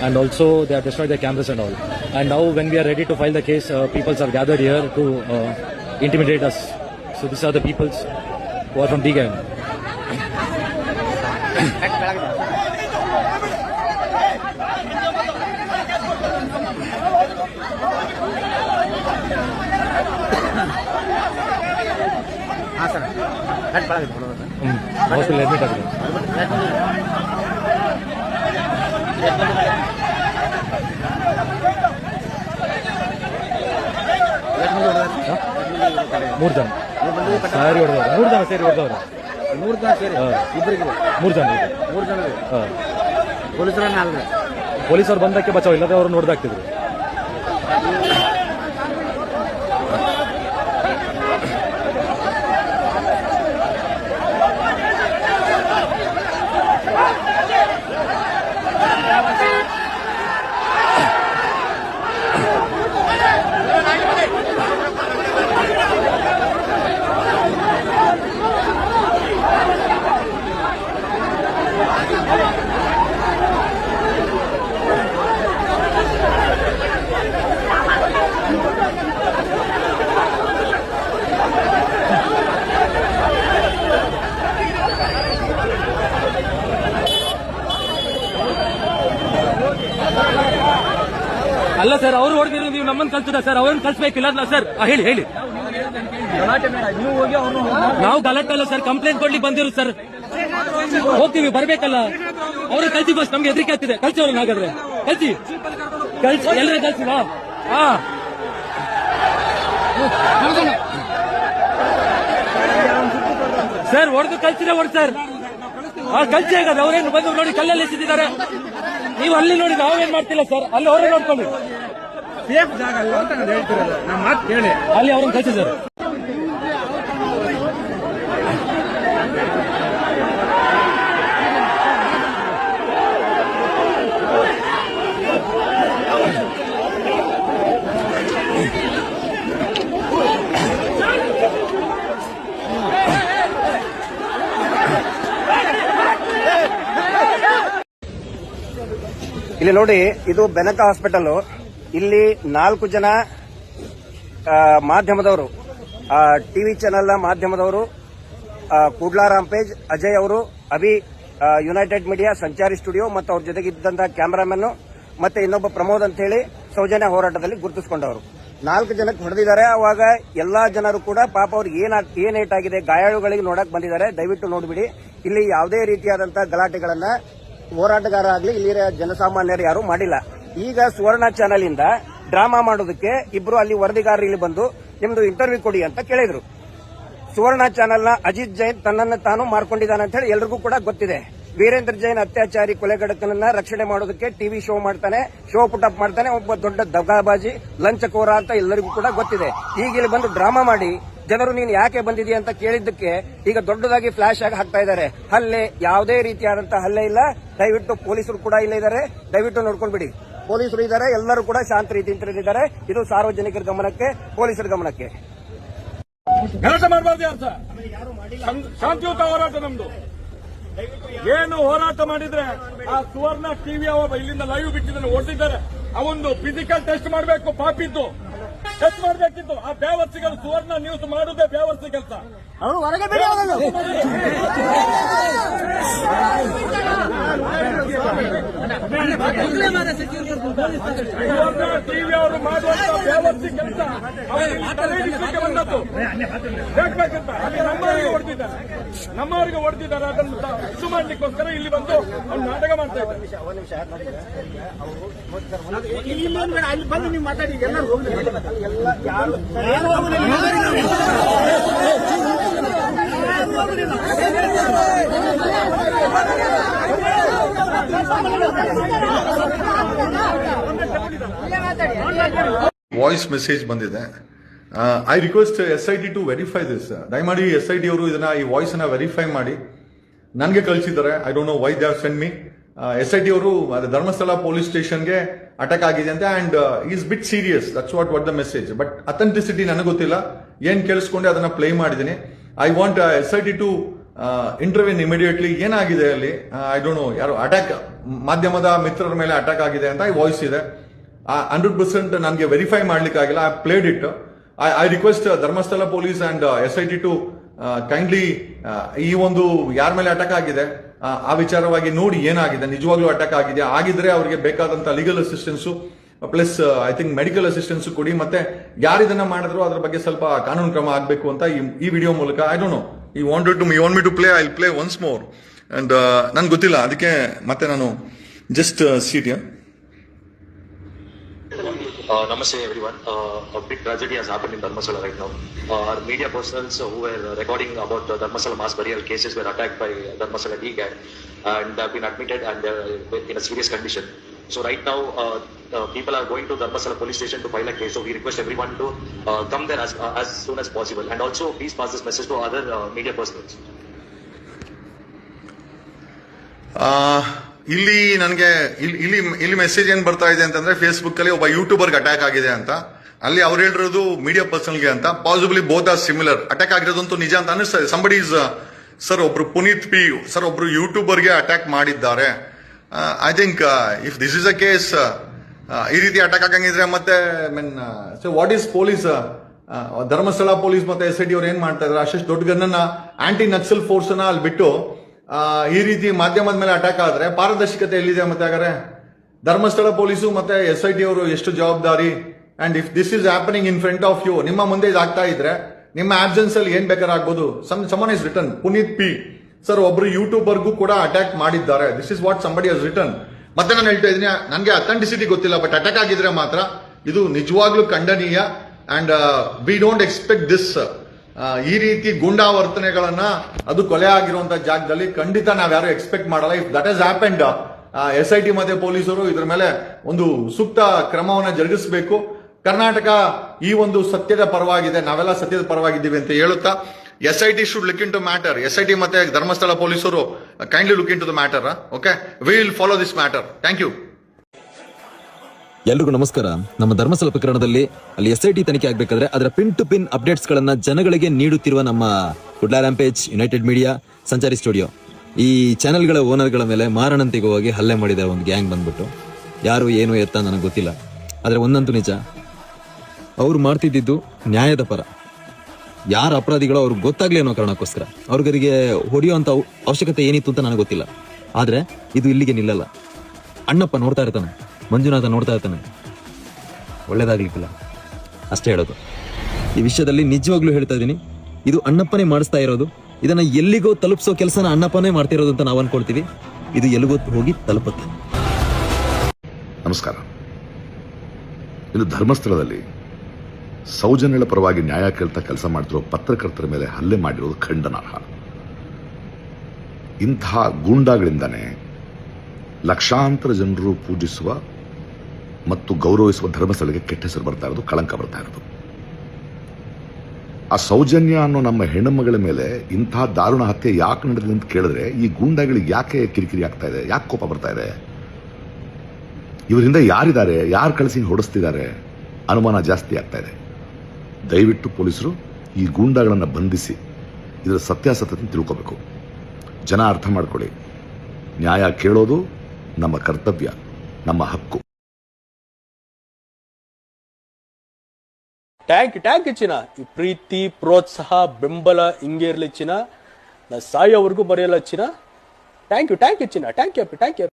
and also they have destroyed the cameras and all. And now when we are ready to file the case, uh, peoples are gathered here to uh, intimidate us. So these are the peoples who are from D gang. ಹಾಂ sir cut ಬಾಳಾಗಿದೆ ಕೊಡೋದು ಹ್ಮ್. Hospital admit ಆಗಿದೆ ಮೂರು ಜನ. ಸಾರಿ ಹೊಡೆದವ್ರು. ಮೂರು ಜನ ಸೇರಿ ಹೊಡೆದವ್ರು. ಮೂರು ಜನ ಸೇರಿ. ಇಬ್ಬರಿಗೆ ಮೂರು ಜನ ಇದೆ. ಮೂರು ಜನ ಹಾ. ಪೊಲೀಸರ ನಾಲ್ಕು ಪೊಲೀಸರು ಬಂದಕ್ಕೆ ಬಚಾವ್ ಇಲ್ಲದೆ ಅವ್ರು ನೋಡ್ದಾಗ್ತಿದ್ರು ಅಲ್ಲ ಸರ್, ಅವ್ರು ಹೊಡೆದಿರೋ ನೀವು ನಮ್ಮನ್ನು ಕಲ್ತಿದ ಸರ್, ಅವ್ರನ್ನ ಕಲ್ಸ್ಬೇಕಿಲ್ಲ ಸರ್ ಹೇಳಿ ಹೇಳಿ. ನಾವು ಗಲಾಟೆ ಅಲ್ಲ ಸರ್, ಕಂಪ್ಲೇಂಟ್ ಕೊಡ್ಲಿಕ್ಕೆ ಬಂದಿರು ಸರ್. ಹೋಗ್ತೀವಿ, ಬರ್ಬೇಕಲ್ಲ. ಅವ್ರಿಗೆ ಕಲ್ಸಿ ಬಸ್ ನಮ್ಗೆ ಹೆದರಿಕೆ ಆಗ್ತಿದೆ. ಕಲ್ಸಿ ಅವ್ರನ್ನ ಹಾಗಾದ್ರೆ. ಕಲ್ಸಿ. ಕಲ್ಸಿ ಎಲ್ಲರೂ ಕಲ್ಸಿ ಹಾ. ಸರ್, ಹೊಡೆದು ಕಲ್ಸಿದ್ರೆ ಹೊಡ್ ಸರ್. ಹಾ ಕಲ್ಚೆ ಆಗದೆ ಅವ್ರೇನು ಬಂದು ನೋಡಿ ಕಲ್ಲಲ್ಲಿ ಎಸಿದ್ದಾರೆ ನೀವು ಅಲ್ಲಿ ನೋಡಿ ನಾವೇನ್ ಮಾಡ್ತಿಲ್ಲ ಸರ್ ಅಲ್ಲಿ ಅವರೇ ನೋಡ್ಕೊಳ್ಳಿ. ಸೇಫ್ ಜಾಗ ಅಲ್ಲ ಅಂತ ಹೇಳ್ತಿರಲ್ಲ ನಮ್ಮ ಮಾತು ಕೇಳಿ. ಅಲ್ಲಿ ಅವ್ರನ್ನ ಕಲ್ಸಿ ಸರ್ ಇಲ್ಲಿ ನೋಡಿ, ಇದು ಬೆನಕ ಹಾಸ್ಪಿಟಲ್ ಇಲ್ಲಿ ನಾಲ್ಕು ಜನ ಮಾಧ್ಯಮದವರು ಟಿವಿ ಚಾನೆಲ್ನ ಮಾಧ್ಯಮದವರು ಕುಡ್ಲಾ ರಾಂಪೇಜ್ ಅಜಯ್ ಅವರು, ಅಭಿ ಯುನೈಟೆಡ್ ಮೀಡಿಯಾ ಸಂಚಾರಿ ಸ್ಟುಡಿಯೋ ಮತ್ತು ಅವ್ರ ಜೊತೆಗೆ ಇದ್ದಂತಹ ಕ್ಯಾಮರಾಮನ್ ಮತ್ತೆ ಇನ್ನೊಬ್ಬ ಪ್ರಮೋದ್ ಅಂತ ಹೇಳಿ ಸೌಜನ್ಯ ಹೋರಾಟದಲ್ಲಿ ಗುರುತಿಸಿಕೊಂಡವರು. ನಾಲ್ಕು ಜನಕ್ಕೆ ಹೊಡೆದಿದ್ದಾರೆ. ಅವಾಗ ಎಲ್ಲಾ ಜನರು ಕೂಡ ಪಾಪ ಅವ್ರಿಗೆ ಏನ್ ಏನ್ ಆಗಿದೆ ಗಾಯಾಳುಗಳಿಗೆ ನೋಡಕ್ ಬಂದಿದ್ದಾರೆ. ದಯವಿಟ್ಟು ನೋಡ್ಬಿಡಿ. ಇಲ್ಲಿ ಯಾವುದೇ ರೀತಿಯಾದಂತಹ ಗಲಾಟೆಗಳನ್ನ ಹೋರಾಟಗಾರ ಆಗ್ಲಿ ಇಲ್ಲಿ ಜನಸಾಮಾನ್ಯರು ಯಾರು ಮಾಡಿಲ್ಲ. ಈಗ ಸುವರ್ಣ ಚಾನೆಲ್ ಇಂದ ಡ್ರಾಮಾ ಮಾಡೋದಕ್ಕೆ ಇಬ್ರು ಅಲ್ಲಿ ವರದಿಗಾರರು ಇಲ್ಲಿ ಬಂದು ನಿಮ್ದು ಇಂಟರ್ವ್ಯೂ ಕೊಡಿ ಅಂತ ಕೇಳಿದ್ರು. ಸುವರ್ಣ ಚಾನೆಲ್ನ ಅಜಿತ್ ಜೈನ್ ತನ್ನನ್ನು ತಾನು ಮಾರ್ಕೊಂಡಿದ್ದಾನೆ ಅಂತ ಹೇಳಿ ಎಲ್ರಿಗೂ ಕೂಡ ಗೊತ್ತಿದೆ. ವೀರೇಂದ್ರ ಜೈನ್ ಅತ್ಯಾಚಾರಿ ಕೊಲೆಗಡಕನನ್ನ ರಕ್ಷಣೆ ಮಾಡೋದಕ್ಕೆ ಟಿವಿ ಶೋ ಮಾಡ್ತಾನೆ ಶೋ ಪುಟಪ್ ಮಾಡ್ತಾನೆ, ಒಬ್ಬ ದೊಡ್ಡ ದಗಾಬಾಜಿ, ಲಂಚಕೋರ ಅಂತ ಎಲ್ಲರಿಗೂ ಕೂಡ ಗೊತ್ತಿದೆ. ಈಗ ಇಲ್ಲಿ ಬಂದು ಡ್ರಾಮಾ ಮಾಡಿ ಜನರು ನೀನು ಯಾಕೆ ಬಂದಿದೀಯ ಅಂತ ಕೇಳಿದ್ದಕ್ಕೆ ಈಗ ದೊಡ್ಡದಾಗಿ ಫ್ಲಾಶ್ ಆಗಿ ಹಾಕ್ತಾ ಇದ್ದಾರೆ. ಹಲ್ಲೆ ಯಾವುದೇ ರೀತಿಯಾದಂತಹ ಹಲ್ಲೆ ಇಲ್ಲ. ದಯವಿಟ್ಟು ಪೊಲೀಸರು ಕೂಡ ಇಲ್ಲೇ ಇದ್ದಾರೆ. ದಯವಿಟ್ಟು ನೋಡ್ಕೊಂಡ್ಬಿಡಿ ಪೊಲೀಸರು ಇದ್ದಾರೆ. ಎಲ್ಲರೂ ಕೂಡ ಶಾಂತ ರೀತಿಯಿಂದ ಇದು ಸಾರ್ವಜನಿಕರ ಗಮನಕ್ಕೆ, ಪೊಲೀಸರ ಗಮನಕ್ಕೆ. ಕೆಲಸ ಮಾಡಬಾರ್ದು ಯಾರು ಶಾಂತಿಯುತ ಹೋರಾಟ ನಮ್ದು. ಏನು ಹೋರಾಟ ಮಾಡಿದ್ರೆ ಆ ಸುವರ್ಣ ಟಿವಿ ಅವ ಇಲ್ಲಿಂದ ಲೈವ್ ಬಿಟ್ಟಿದ್ದಾನೆ ಆ ಅವೊಂದು ಫಿಸಿಕಲ್ ಟೆಸ್ಟ್ ಮಾಡಬೇಕು ಪಾಪಿದ್ದು. ಟೆಸ್ಟ್ ಮಾಡಬೇಕಿತ್ತು ಆ ಬೇವರ್ಸಿಗಳು ಸುವರ್ಣ ನ್ಯೂಸ್ ಮಾಡುದೇ ಬ್ಯಾವರ್ಸಿ ಕೆಲಸ ಅವರು ಹೊರಗೆ ಬಿಡಿ ಅವರನ್ನು. ಸುವರ್ಣ ಟಿವಿ ಮಾಡುವಂತ ಅಲ್ಲಿ ನಮ್ಮವರಿಗೆ ಹೊಡೆದಿದ್ದಾರೆ ನಮ್ಮವರಿಗೆ ಅದನ್ನು ಇದು ಮಾಡ್ಲಿಕ್ಕೋಸ್ಕರ ಇಲ್ಲಿ ಬಂದು ಅವ್ರು ನಾಟಕ ಮಾಡ್ತಾ ಇದ್ದಾರೆ ಅಲ್ಲಿ ಬಂದು ನೀವು ಮಾತಾಡಿ ಎಲ್ಲರೂ ಹೋಗ್ಲಿ ವಾಯ್ಸ್ ಮೆಸೇಜ್ ಬಂದಿದೆ. I request S I T to verify this ದಯಮಾಡಿ ಎಸ್ ಐ ಟಿ ಅವರು ಇದನ್ನ ಈ ವಾಯ್ಸ್ ಅನ್ನ ವೆರಿಫೈ ಮಾಡಿ. ನನಗೆ ಕಳಿಸಿದ್ದಾರೆ. I don't know why they send me S I T ಅವರು ಧರ್ಮಸ್ಥಳ ಪೊಲೀಸ್ ಸ್ಟೇಷನ್ಗೆ ಅಟ್ಯಾಕ್ ಆಗಿದೆ ಅಂತ and is bit serious that's what what the message but authenticity ನನಗೆ ಗೊತ್ತಿಲ್ಲ. ಏನ್ ಕೇಳಿಸ್ಕೊಂಡೆ ಅದನ್ನ ಪ್ಲೇ ಮಾಡಿದ್ದೀನಿ. I want S I T to intervene immediately ಏನಾಗಿದೆ ಅಲ್ಲಿ? ಐ ಡೋಂಟ್ ನೋ ಯಾರು ಅಟ್ಯಾಕ್ ಮಾಧ್ಯಮದ ಮಿತ್ರರ ಮೇಲೆ ಅಟ್ಯಾಕ್ ಆಗಿದೆ ಅಂತ ಈ ವಾಯ್ಸ್ ಇದೆ. ಹಂಡ್ರೆಡ್ ಪರ್ಸೆಂಟ್ ನನಗೆ ವೆರಿಫೈ ಮಾಡ್ಲಿಕ್ಕೆ ಆಗಿಲ್ಲ I played it I I request Dharmasthala police and S I T to kindly ಈ ಒಂದು ಯಾರ ಮೇಲೆ ಅಟ್ಯಾಕ್ ಆಗಿದೆ ಆ, ವಿಚಾರವಾಗಿ ನೋಡಿ ಏನಾಗಿದೆ. ನಿಜವಾಗ್ಲೂ ಅಟ್ಯಾಕ್ ಆಗಿದೆ. ಆಗಿದ್ರೆ ಅವರಿಗೆ ಬೇಕಾದಂತ legal assistance plus I think medical assistance ಕೊಡಿ. ಮತ್ತೆ ಯಾರು ಇದನ್ನ ಮಾಡಿದ್ರು ಅದ್ರ ಬಗ್ಗೆ ಸ್ವಲ್ಪ ಕಾನೂನು ಕ್ರಮ ಆಗಬೇಕು ಅಂತ ಈ ವಿಡಿಯೋ ಮೂಲಕ ಐ ಡೋಂಟ್ ನೋ ಈ wanted to me want me to play I play once more and ನನ್ಗೆ ಗೊತ್ತಿಲ್ಲ. ಅದಕ್ಕೆ ಮತ್ತೆ ನಾನು just seat Uh, Namaste everyone. Uh, a big tragedy has happened in Dharmasala right now. Uh, our media personnel who were uh, recording about the Dharmasala mass burial cases were attacked by Dharmasala D gang and have been admitted and they're in a serious condition. So right now, uh, uh, people are going to Dharmasala police station to file a case. So we request everyone to uh, come there as, uh, as soon as possible. And also, please pass this message to other uh, media personnel. ಆ, ಇಲ್ಲಿ ನನಗೆ ಇಲ್ಲಿ ಇಲ್ಲಿ message ಏನ್ ಬರ್ತಾ ಇದೆ ಅಂತಂದ್ರೆ Facebook ಅಲ್ಲಿ ಒಬ್ಬ ಯೂಟ್ಯೂಬರ್ಗೆ ಅಟ್ಯಾಕ್ ಆಗಿದೆ ಅಂತ. ಅಲ್ಲಿ ಅವ್ರು ಹೇಳಿರೋದು ಮೀಡಿಯಾ ಪರ್ಸನ್ಗೆ ಅಂತ. Possibly both are similar attack ಆಗಿರೋದಂತೂ ನಿಜ ಅಂತ ಅನಿಸ್ತದೆ ಸಂಬಡಿ ಇಸ್ ಸರ್ ಒಬ್ರು ಪುನೀತ್ ಪಿ ಸರ್ ಒಬ್ರು ಯೂಟ್ಯೂಬರ್ಗೆ ಅಟ್ಯಾಕ್ ಮಾಡಿದ್ದಾರೆ. I think if this is a case ಈ ರೀತಿ ಅಟ್ಯಾಕ್ ಆಗಂಗಿದ್ರೆ ಮತ್ತೆ mean so what is police Dharmasthala police ಮತ್ತೆ ಎಸ್ ಐ ಟಿ ಅವ್ರು ಏನ್ ಮಾಡ್ತಾ ಇದಾರೆ? ಅಷ್ಟು ದೊಡ್ಡ ಗನ್ನ ಆಂಟಿ ನಕ್ಸಲ್ ಫೋರ್ಸ್ ಅಲ್ಲಿ ಬಿಟ್ಟು ಈ ರೀತಿ ಮಾಧ್ಯಮದ ಮೇಲೆ ಅಟ್ಯಾಕ್ ಆದರೆ ಪಾರದರ್ಶಕತೆ ಎಲ್ಲಿದೆ ಮತ್ತೆ ಹಾಗಾದ್ರೆ? ಧರ್ಮಸ್ಥಳ ಪೊಲೀಸು ಮತ್ತೆ ಎಸ್ ಐ ಟಿ ಅವರು ಎಷ್ಟು ಜವಾಬ್ದಾರಿ? And if this is happening in front of you ನಿಮ್ಮ ಮುಂದೆ ಇದಾಗ್ತಾ ಇದ್ರೆ, ನಿಮ್ಮ ಆಬ್ಸೆನ್ಸ್ ಅಲ್ಲಿ ಏನ್ ಬೇಕಾದ್ರೆ some summon is return Puneeth P sir ಒಬ್ರು ಯೂಟ್ಯೂಬರ್ಗೂ ಕೂಡ ಅಟ್ಯಾಕ್ ಮಾಡಿದ್ದಾರೆ. This is what somebody has return ಮತ್ತೆ ನಾನು ಹೇಳ್ತಾ ಇದ್ದೀನಿ, ನನಗೆ ಅಥೆಂಟಿಸಿಟಿ ಗೊತ್ತಿಲ್ಲ ಬಟ್ ಅಟ್ಯಾಕ್ ಆಗಿದ್ರೆ ಮಾತ್ರ ಇದು ನಿಜವಾಗ್ಲೂ ಖಂಡನೀಯ. And we don't expect this ಈ ರೀತಿ ಗುಂಡಾವರ್ತನೆಗಳನ್ನ ಅದು ಕೊಲೆ ಆಗಿರುವಂತ ಜಾಗದಲ್ಲಿ ಖಂಡಿತ ನಾವ್ಯಾರು ಎಕ್ಸ್ಪೆಕ್ಟ್ ಮಾಡಲ್ಲ. If that is happened S I T ಮತ್ತೆ ಪೊಲೀಸರು ಇದ್ರ ಮೇಲೆ ಒಂದು ಸೂಕ್ತ ಕ್ರಮವನ್ನು ಜರುಗಿಸಬೇಕು. ಕರ್ನಾಟಕ ಈ ಒಂದು ಸತ್ಯದ ಪರವಾಗಿದೆ, ನಾವೆಲ್ಲ ಸತ್ಯದ ಪರವಾಗಿದ್ದೀವಿ ಅಂತ ಹೇಳುತ್ತಾ S I T should look into matter S I T ಮತ್ತೆ ಧರ್ಮಸ್ಥಳ ಪೊಲೀಸರು kindly look into the matter okay will follow this matter thank you ಎಲ್ರಿಗೂ ನಮಸ್ಕಾರ. ನಮ್ಮ ಧರ್ಮಸ್ಥಳ ಪ್ರಕರಣದಲ್ಲಿ ಅಲ್ಲಿ ಎಸ್ ಐ ಟಿ ತನಿಖೆ ಆಗಬೇಕಾದ್ರೆ ಅದರ ಪಿನ್ ಟು ಪಿನ್ ಅಪ್ಡೇಟ್ಸ್ ಗಳನ್ನ ಜನಗಳಿಗೆ ನೀಡುತ್ತಿರುವ ನಮ್ಮ Kudla rampage United Media Sanchari studio. ಈ ಚಾನೆಲ್ಗಳ ಓನರ್ಗಳ ಮೇಲೆ ಮಾರಣಂತಿಕವಾಗಿ ಹಲ್ಲೆ ಮಾಡಿದ ಒಂದು ಗ್ಯಾಂಗ್ ಬಂದ್ಬಿಟ್ಟು. ಯಾರು, ಏನು, ಎತ್ತ ನನಗೆ ಗೊತ್ತಿಲ್ಲ. ಆದರೆ ಒಂದಂತೂ ನಿಜ. ಅವ್ರು ಮಾಡ್ತಿದ್ದಿದ್ದು ನ್ಯಾಯದ ಪರ. ಯಾರ ಅಪರಾಧಿಗಳು ಅವ್ರಿಗೆ ಗೊತ್ತಾಗ್ಲಿ ಅನ್ನೋ ಕಾರಣಕ್ಕೋಸ್ಕರ. ಅವ್ರಿಗೆ ಹೊಡೆಯುವಂಥ ಅವಶ್ಯಕತೆ ಏನಿತ್ತು ಅಂತ ನನಗೆ ಗೊತ್ತಿಲ್ಲ. ಆದ್ರೆ ಇದು ಇಲ್ಲಿಗೆ ನಿಲ್ಲಲ್ಲ. ಅಣ್ಣಪ್ಪ ನೋಡ್ತಾ ಇರ್ತಾನೆ. ಮಂಜುನಾಥ ನೋಡ್ತಾ ಇರ್ತಾನೆ. ಒಳ್ಳೇದಾಗ್ಲಿಕ್ಕಿಲ್ಲ. ಅಷ್ಟೇ ಹೇಳೋದು. ಈ ವಿಷಯದಲ್ಲಿ ನಿಜವಾಗ್ಲೂ ಹೇಳ್ತಾ ಇದ್ದೀನಿ, ಇದು ಅಣ್ಣಪ್ಪನೇ ಮಾಡಿಸ್ತಾ ಇರೋದು. ಇದನ್ನ ಎಲ್ಲಿಗೋ ತಲುಪಿಸೋ ಕೆಲಸನ ಅಣ್ಣಪ್ಪನೇ ಮಾಡ್ತಿರೋದು ಅಂತ ನಾವು ಅನ್ಕೊಳ್ತೀವಿ. ಇದು ಎಲ್ಲಿಗೋ ಹೋಗಿ ತಲುಪುತ್ತೆ. ನಮಸ್ಕಾರ. ಇದು ಧರ್ಮಸ್ಥಳದಲ್ಲಿ ಸೌಜನ್ಯಗಳ ಪರವಾಗಿ ನ್ಯಾಯ ಕೇಳ್ತಾ ಕೆಲಸ ಮಾಡ್ತಿರೋ ಪತ್ರಕರ್ತರ ಮೇಲೆ ಹಲ್ಲೆ ಮಾಡಿರೋದು ಖಂಡನಾರ್ಹ. ಇಂತಹ ಗೂಂಡಾಗಳಿಂದಾನೆ ಲಕ್ಷಾಂತರ ಜನರು ಪೂಜಿಸುವ ಮತ್ತು ಗೌರವಿಸುವ ಧರ್ಮಸ್ಥಳಕ್ಕೆ ಕೆಟ್ಟ ಹೆಸರು ಬರ್ತಾ ಇರೋದು, ಕಳಂಕ ಬರ್ತಾ ಇರೋದು. ಆ ಸೌಜನ್ಯ ಅನ್ನೋ ನಮ್ಮ ಹೆಣ್ಣುಮಗಳ ಮೇಲೆ ಇಂತಹ ದಾರುಣ ಹತ್ಯೆ ಯಾಕೆ ನಡೆದಿದೆ ಅಂತ ಕೇಳಿದ್ರೆ, ಈ ಗೂಂಡಾಗಳಿಗೆ ಯಾಕೆ ಕಿರಿಕಿರಿ ಆಗ್ತಾ ಇದೆ, ಯಾಕೆ ಕೋಪ ಬರ್ತಾ ಇದೆ? ಇವರಿಂದ ಯಾರಿದ್ದಾರೆ, ಯಾರು ಕಳಿಸಿ ಹೊಡೆಸ್ತಿದ್ದಾರೆ? ಅನುಮಾನ ಜಾಸ್ತಿ ಆಗ್ತಾ ಇದೆ. ದಯವಿಟ್ಟು ಪೊಲೀಸರು ಈ ಗೂಂಡಾಗಳನ್ನು ಬಂಧಿಸಿ, ಇದರ ಸತ್ಯಾಸತ್ಯತೆ ತಿಳ್ಕೋಬೇಕು. ಜನ ಅರ್ಥ ಮಾಡ್ಕೊಳ್ಳಿ. ನ್ಯಾಯ ಕೇಳೋದು ನಮ್ಮ ಕರ್ತವ್ಯ, ನಮ್ಮ ಹಕ್ಕು. ಟ್ಯಾಂಕ್ ಟ್ಯಾಂಕ್ ಚಿನ್ನ ಈ ಪ್ರೀತಿ, ಪ್ರೋತ್ಸಾಹ, ಬೆಂಬಲ ಹಿಂಗೆ ಇರಲಿ ಚಿನ್ನ ನಾ ಸಾಯೋವರೆಗೂ ಬರೆಯಲ್ಲ ಚಿನ್ನ ಥ್ಯಾಂಕ್ ಯು ಥ್ಯಾಂಕ್ ಯು ಚಿನ್ನ ಥ್ಯಾಂಕ್ ಯು ಥ್ಯಾಂಕ್ ಯು